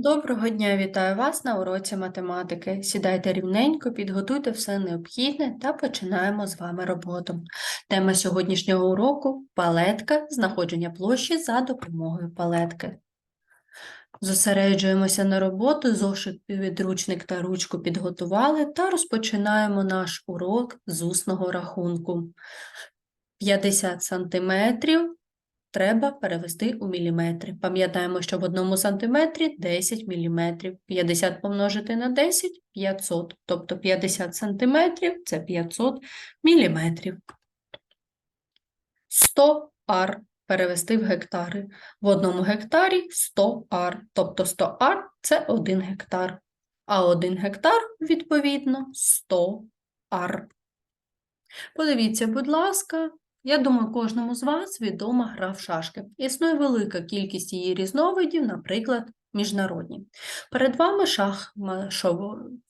Доброго дня, вітаю вас на уроці математики. Сідайте рівненько, підготуйте все необхідне та починаємо з вами роботу. Тема сьогоднішнього уроку палетка, знаходження площі за допомогою палетки. Зосереджуємося на роботу, зошит, підручник та ручку підготували та розпочинаємо наш урок з усного рахунку. 50 сантиметрів треба перевести у міліметри. Пам'ятаємо, що в одному сантиметрі 10 міліметрів. 50 помножити на 10 – 500. Тобто 50 сантиметрів – це 500 міліметрів. 100 ар перевести в гектари. В одному гектарі 100 ар. Тобто 100 ар – це 1 гектар. А 1 гектар, відповідно, 100 ар. Подивіться, будь ласка, я думаю, кожному з вас відома гра в шашки. Існує велика кількість її різновидів, наприклад, міжнародні. Перед вами шах,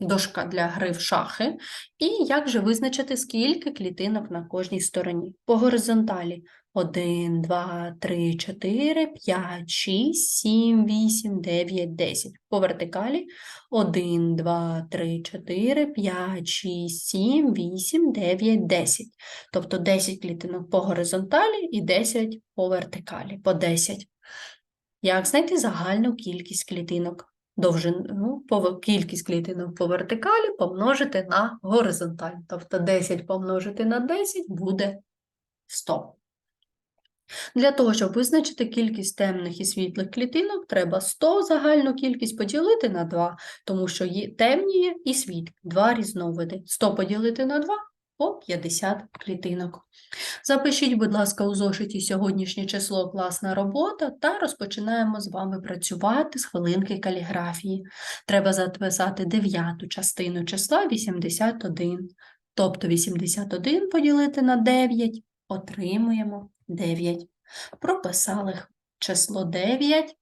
дошка для гри в шахи. І як же визначити, скільки клітинок на кожній стороні? По горизонталі 1, 2, 3, 4, 5, 6, 7, 8, 9, 10. По вертикалі 1, 2, 3, 4, 5, 6, 7, 8, 9, 10. Тобто 10 клітинок по горизонталі і 10 по вертикалі, по 10. Як знайти загальну кількість клітинок? Довжину, по, кількість клітинок по вертикалі помножити на горизонталь. Тобто 10 помножити на 10 буде 100. Для того, щоб визначити кількість темних і світлих клітинок, треба 100 загальну кількість поділити на 2, тому що є темні і світлі, два різновиди. 100 поділити на 2 по 50 клітинок. Запишіть, будь ласка, у зошиті сьогоднішнє число класна робота та розпочинаємо з вами працювати з хвилинки каліграфії. Треба записати дев'яту частину числа 81. Тобто 81 поділити на 9 отримуємо 9. Прописали число 9.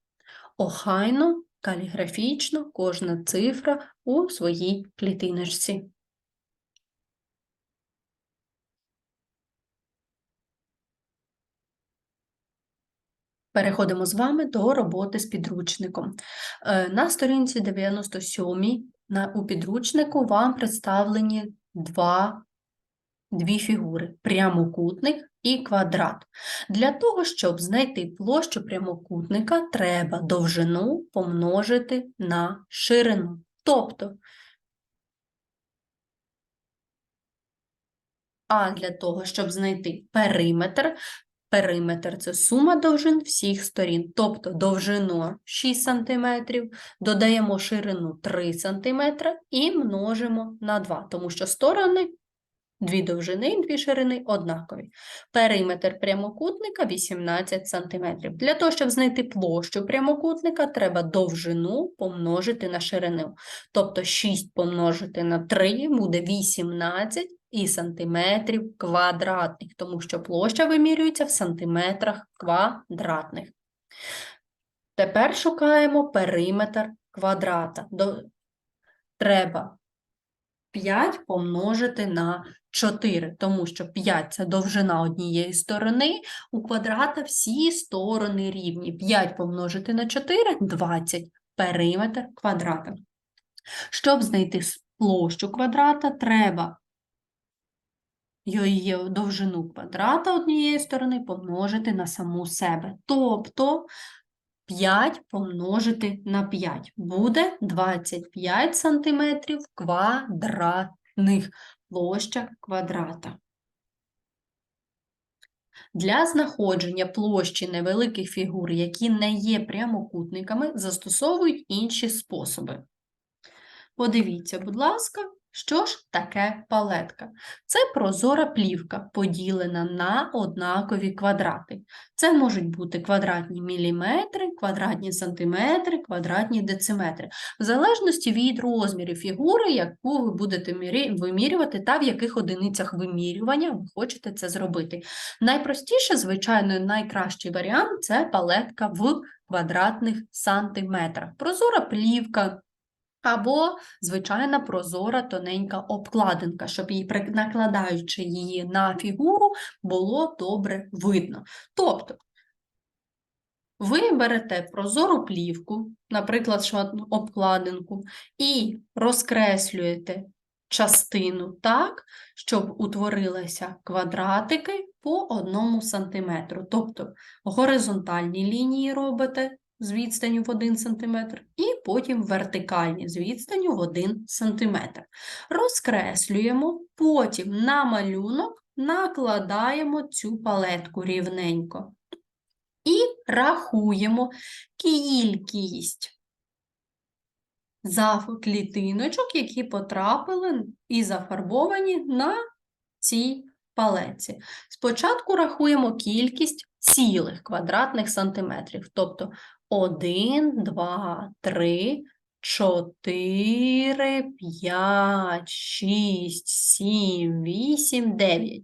Охайно, каліграфічно кожна цифра у своїй клітиночці. Переходимо з вами до роботи з підручником. Е, На сторінці 97 у підручнику вам представлені два, дві фігури – прямокутник і квадрат. Для того, щоб знайти площу прямокутника, треба довжину помножити на ширину. Тобто, а для того, щоб знайти периметр, Периметр – це сума довжин всіх сторін, тобто довжину 6 см, додаємо ширину 3 см і множимо на 2, тому що сторони, дві довжини і дві ширини однакові. Периметр прямокутника 18 см. Для того, щоб знайти площу прямокутника, треба довжину помножити на ширину. Тобто 6 помножити на 3 буде 18 і сантиметрів квадратних, тому що площа вимірюється в сантиметрах квадратних. Тепер шукаємо периметр квадрата. Треба 5 помножити на 4, тому що 5 – це довжина однієї сторони, у квадрата всі сторони рівні. 5 помножити на 4 – 20, периметр квадрата. Щоб знайти площу квадрата, треба її довжину квадрата однієї сторони помножити на саму себе. Тобто 5 помножити на 5 буде 25 сантиметрів квадратних площа квадрата. Для знаходження площі невеликих фігур, які не є прямокутниками, застосовують інші способи. Подивіться, будь ласка, що ж таке палетка? Це прозора плівка, поділена на однакові квадрати. Це можуть бути квадратні міліметри, квадратні сантиметри, квадратні дециметри, в залежності від розмірів фігури, яку ви будете вимірювати та в яких одиницях вимірювання ви хочете це зробити. Найпростіше, звичайно, найкращий варіант це палетка в квадратних сантиметрах. Прозора плівка. Або звичайна прозора тоненька обкладинка, щоб її, накладаючи її на фігуру, було добре видно. Тобто, ви берете прозору плівку, наприклад, шмат- обкладинку, і розкреслюєте частину так, щоб утворилися квадратики по одному сантиметру. Тобто горизонтальні лінії робите з відстанню в 1 см, і потім вертикальні з відстанню в 1 см. Розкреслюємо, потім на малюнок накладаємо цю палетку рівненько. І рахуємо кількість за клітиночок, які потрапили і зафарбовані на цій палеці. Спочатку рахуємо кількість цілих квадратних сантиметрів, тобто 1, 2, 3, 4, 5, 6, 7, 8, 9.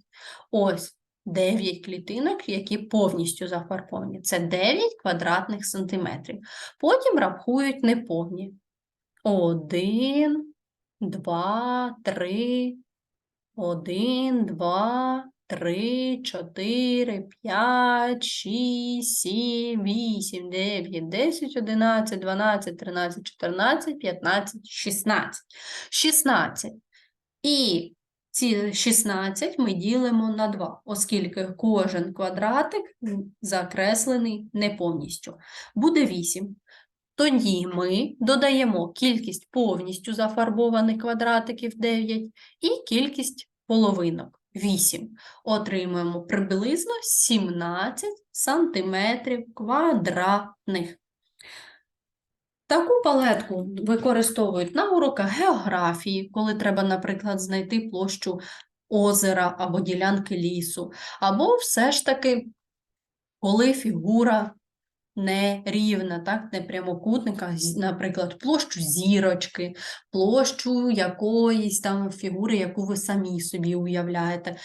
Ось 9 клітинок, які повністю зафарбовані. Це 9 квадратних сантиметрів. Потім рахують неповні. 1, 2, 3, 1, 2, 3, 4, 5, 6, 7, 8, 9, 10, 11, 12, 13, 14, 15, 16. 16. І ці 16 ми ділимо на 2, оскільки кожен квадратик закреслений не повністю. Буде 8. Тоді ми додаємо кількість повністю зафарбованих квадратиків 9 і кількість половинок 8. Отримуємо приблизно 17 сантиметрів квадратних. Таку палетку використовують на уроках географії, коли треба, наприклад, знайти площу озера або ділянки лісу, або все ж таки, коли фігура не рівна, так, не прямокутника, наприклад, площу зірочки, площу якоїсь там фігури, яку ви самі собі уявляєте.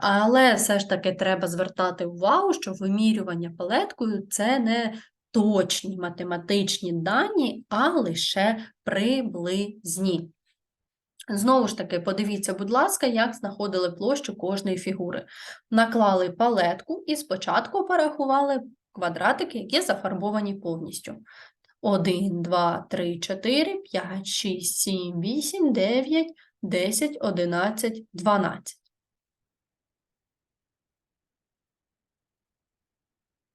Але все ж таки треба звертати увагу, що вимірювання палеткою це не точні математичні дані, а лише приблизні. Знову ж таки, подивіться, будь ласка, як знаходили площу кожної фігури. Наклали палетку і спочатку порахували квадратики, які зафарбовані повністю. 1, 2, 3, 4, 5, 6, 7, 8, 9, 10, 11, 12.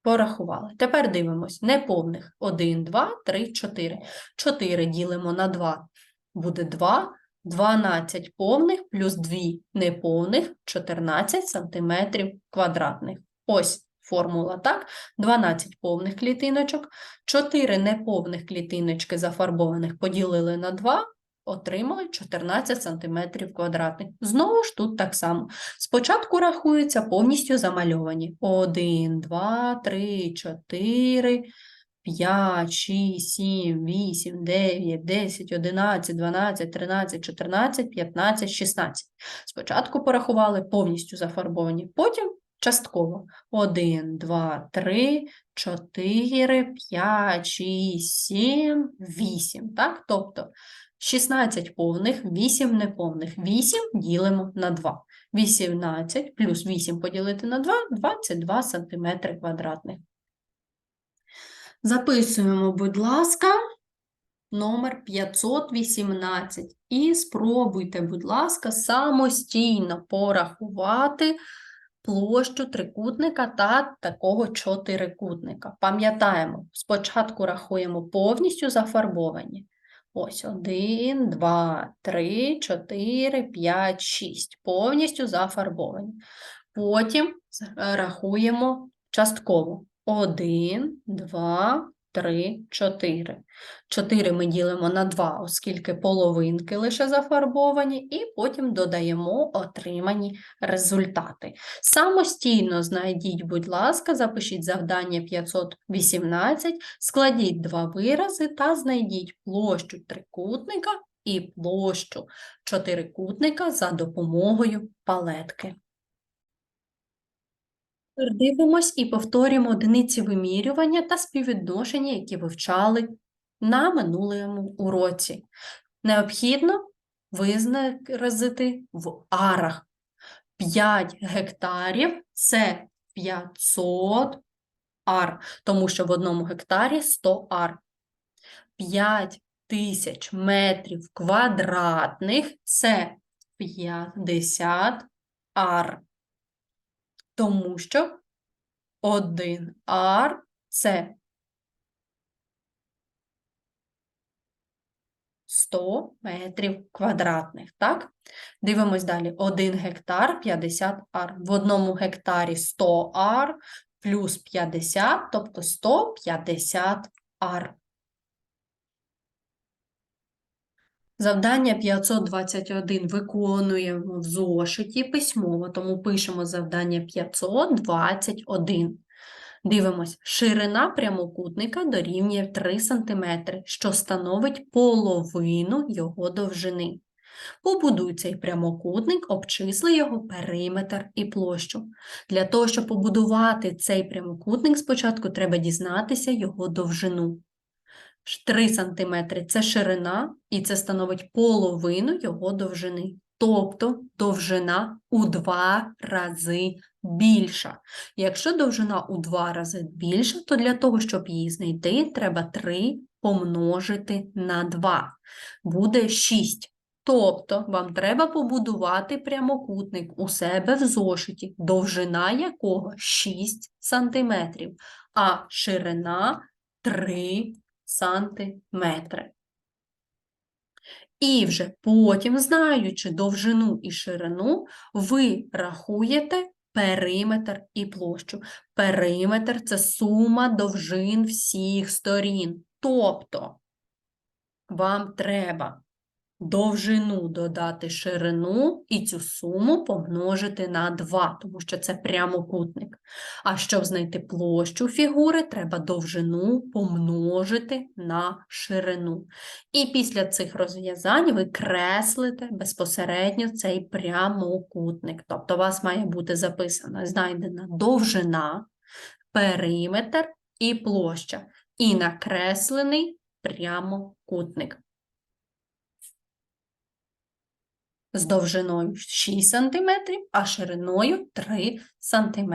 Порахували. Тепер дивимось. Неповних. 1, 2, 3, 4. 4 ділимо на 2. Буде 2. 12 повних плюс 2 неповних 14 сантиметрів квадратних. Ось формула, так? 12 повних клітиночок, 4 неповних клітиночки зафарбованих поділили на 2, отримали 14 сантиметрів квадратних. Знову ж тут так само. Спочатку рахуються повністю замальовані. 1, 2, 3, 4, 5, 6, 7, 8, 9, 10, 11, 12, 13, 14, 15, 16. Спочатку порахували повністю зафарбовані, потім частково. 1, 2, 3, 4, 5, 6, 7, 8. Так? Тобто 16 повних, 8 неповних. 8 ділимо на 2. 18 плюс 8 поділити на 2 – 22 см квадратних. Записуємо, будь ласка, номер 518 і спробуйте, будь ласка, самостійно порахувати площу трикутника та такого чотирикутника. Пам'ятаємо, спочатку рахуємо повністю зафарбовані. Ось 1, 2, 3, 4, 5, 6. Повністю зафарбовані. Потім е, рахуємо частково. 1, 2, 3, 4. 4 ми ділимо на 2, оскільки половинки лише зафарбовані, і потім додаємо отримані результати. Самостійно знайдіть, будь ласка, запишіть завдання 518, складіть два вирази та знайдіть площу трикутника і площу чотирикутника за допомогою палетки. Тепер Дивимось і повторюємо одиниці вимірювання та співвідношення, які вивчали на минулому уроці. Необхідно визразити в арах. 5 гектарів – це 500 ар, тому що в одному гектарі 100 ар. 5 тисяч метрів квадратних це 50 ар. Тому що 1 ар це 100 метрів квадратних, так? Дивимось далі. 1 гектар 50 ар. В одному гектарі 100 ар плюс 50, тобто 150 ар. Завдання 521 виконуємо в зошиті письмово, тому пишемо завдання 521. Дивимось, ширина прямокутника дорівнює 3 см, що становить половину його довжини. Побудуй цей прямокутник, обчисли його периметр і площу. Для того, щоб побудувати цей прямокутник, спочатку треба дізнатися його довжину. 3 см це ширина, і це становить половину його довжини. Тобто довжина у два рази більша. Якщо довжина у два рази більша, то для того, щоб її знайти, треба 3 помножити на 2. Буде 6. Тобто вам треба побудувати прямокутник у себе в зошиті, довжина якого 6 см, а ширина 3 сантиметри. І вже потім, знаючи довжину і ширину, ви рахуєте периметр і площу. Периметр це сума довжин всіх сторін. Тобто вам треба довжину додати ширину і цю суму помножити на 2, тому що це прямокутник. А щоб знайти площу фігури, треба довжину помножити на ширину. І після цих розв'язань ви креслите безпосередньо цей прямокутник. Тобто у вас має бути записана, знайдена довжина, периметр і площа. І накреслений прямокутник. З довжиною 6 см, а шириною 3 см.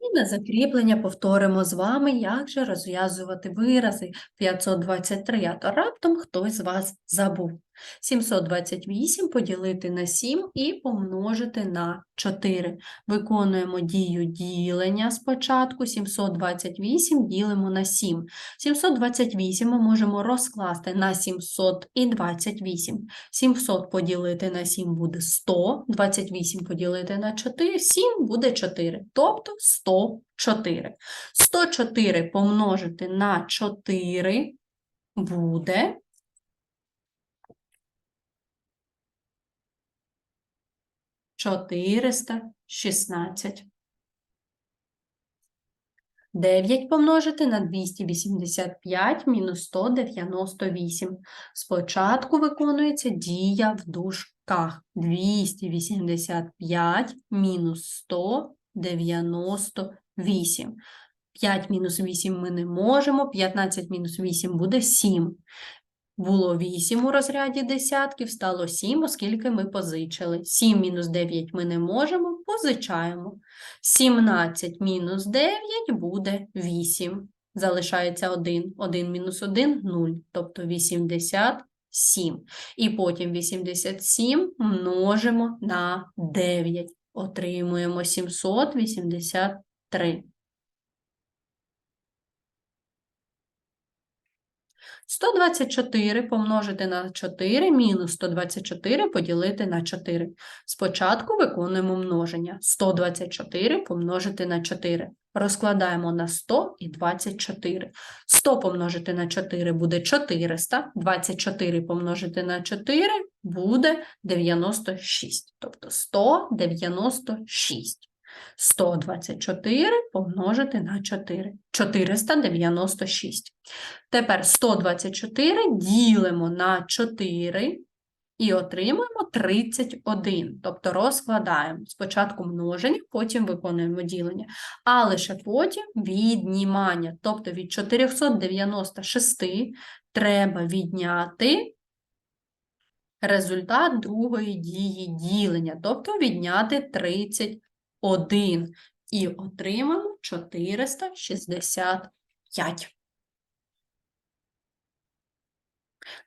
І на закріплення повторимо з вами, як же розв'язувати вирази 523, а то раптом хтось з вас забув. 728 поділити на 7 і помножити на 4. Виконуємо дію ділення спочатку. 728 ділимо на 7. 728 ми можемо розкласти на 728. 700 поділити на 7 буде 100, 28 поділити на 4, 7 буде 4, тобто 104. 104 помножити на 4 буде 416. 9 помножити на 285 мінус 198. Спочатку виконується дія в дужках. 285 мінус 198. 5 мінус 8 ми не можемо, 15 мінус 8 буде 7. Було 8 у розряді десятків, стало 7, оскільки ми позичили. 7 мінус 9 ми не можемо, позичаємо. 17 мінус 9 буде 8. Залишається 1. 1 мінус 1 – 0, тобто 87. І потім 87 множимо на 9. Отримуємо 783. 124 помножити на 4 мінус 124 поділити на 4. Спочатку виконуємо множення. 124 помножити на 4. Розкладаємо на 100 і 24. 100 помножити на 4 буде 400, 24 помножити на 4 буде 96, тобто 196. 124 помножити на 4. 496. Тепер 124 ділимо на 4 і отримуємо 31. Тобто розкладаємо спочатку множення, потім виконуємо ділення, а лише потім віднімання. Тобто від 496 треба відняти результат другої дії ділення, тобто відняти 31. 1. і отримаємо 465.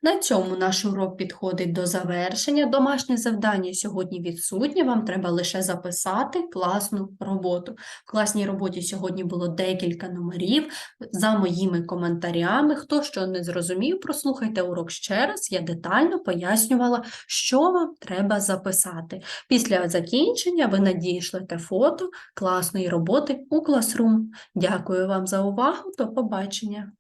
На цьому наш урок підходить до завершення. Домашнє завдання сьогодні відсутнє. Вам треба лише записати класну роботу. В класній роботі сьогодні було декілька номерів. За моїми коментарями, хто що не зрозумів, прослухайте урок ще раз. Я детально пояснювала, що вам треба записати. Після закінчення ви надішлете фото класної роботи у Classroom. Дякую вам за увагу. До побачення!